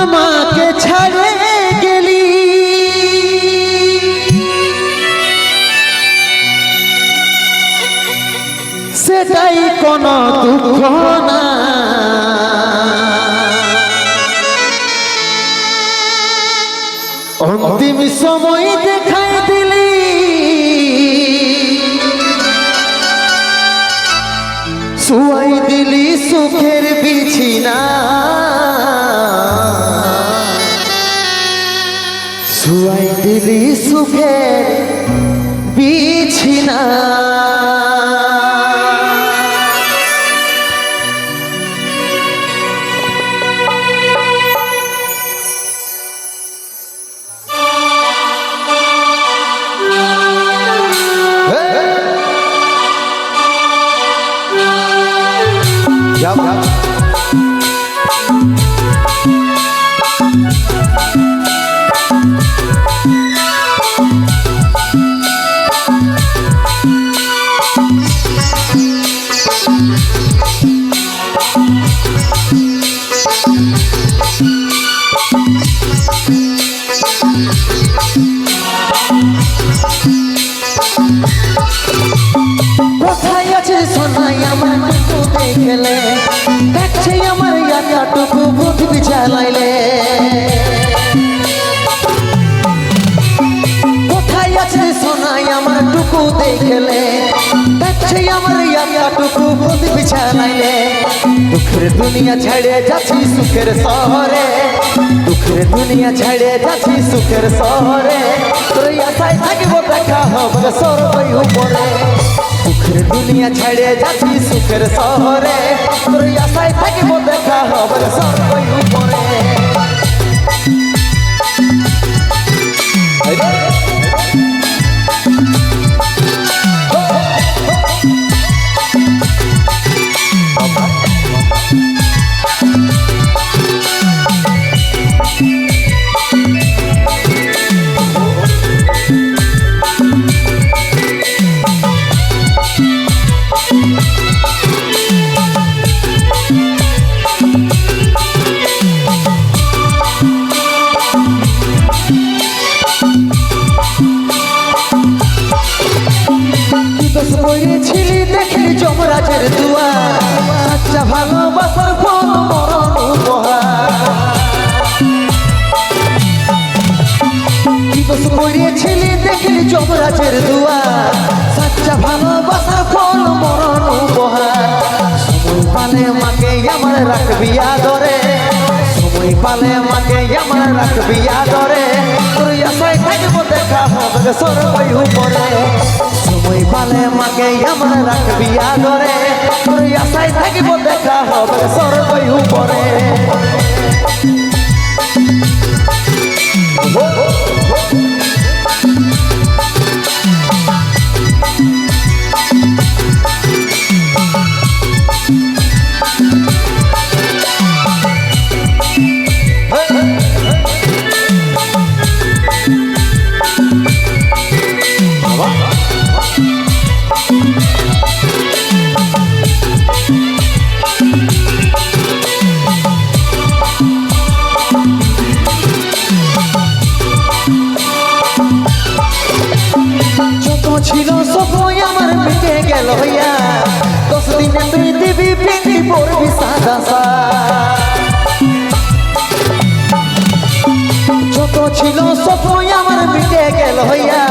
আমাকে ছাড়ে গেলি। সেটাই কোনো দুঃখ না। অন্তিম সময় দেখাই দিলি সুখের বিছিনা। আমার টুকু দেখলে দেখছে আমার ইয়াটুকু পৃথিবী চালাইলে কোথায় আছে সোনাই আমার টুকু দেখলে? দেখছে আমার ইয়াটুকু পৃথিবী চালাইলে দুঃখের দুনিয়া ছেড়ে যাচ্ছি সুখের শহরে। দুঃখের দুনিয়া ছেড়ে যাচ্ছি সুখের শহরে। তোর আশায় থাকব, দেখা হবে সরবই উপরে। দুনিয়া ছেড়ে যাচ্ছি সুখের শহরে। তোর আশায় থাকিব দেখা হবে সরবই। দেখলি যমরাজের দুয়ার সাচ্চা ভালোবাসার ফল মরণ উপহার। সময় পালে মাকে আমার রাখবি আদরে, সময় পালে মাকে আমার রাখবি আদরে। তোর আশায় থাকব দেখা হবে সরবই উপরে। সময় পালে মাকে আমার রাখবি আদরে, তোর আশায় থাকব দেখা হবে সরবই উপরে। পড়বি সাদা ছিল সবই আমার মিটে গেল হইয়া।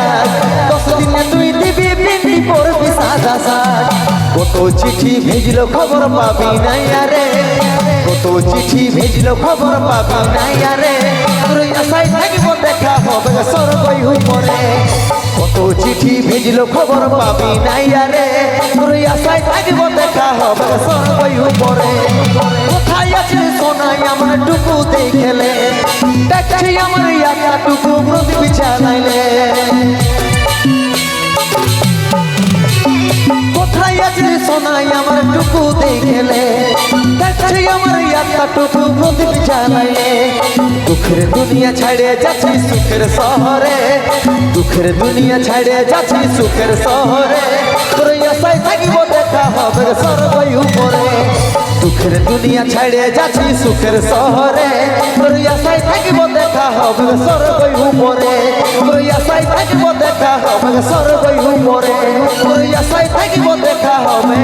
দশ তুই দিবি পিন্ডি পড়বি সাদা সা কত চিঠি ভেজলো খবর পাবি নাই আরে। কত চিঠি ভেজলো খবর পাবি নাই আরে। তোর আশায় থাকব দেখা হবে সরবই উপরে কত চিঠি ভেজলো খবর পাবি নাই আরে? তোর আশায় থাকব দেখা হবে সরবই উপরে। কোথায় আছে সোনাই আমার টুকু দেখলে? দেখছি আমার ইয়াটা টুকু প্রদীপ চালাইলে কোথায় আছে সোনাই আমার টুকু দেখলে? দেখছি আমার দুঃখের দুনিয়া ছাড়ে যাচ্ছি সুখের শহরে। দুঃখের দুনিয়া ছাড়ে যাচ্ছি সুখের শহরে। দুঃখের দুনিয়া ছেড়ে যাচ্ছি সুখের শহরে। দেখা হবে দেখা হবে।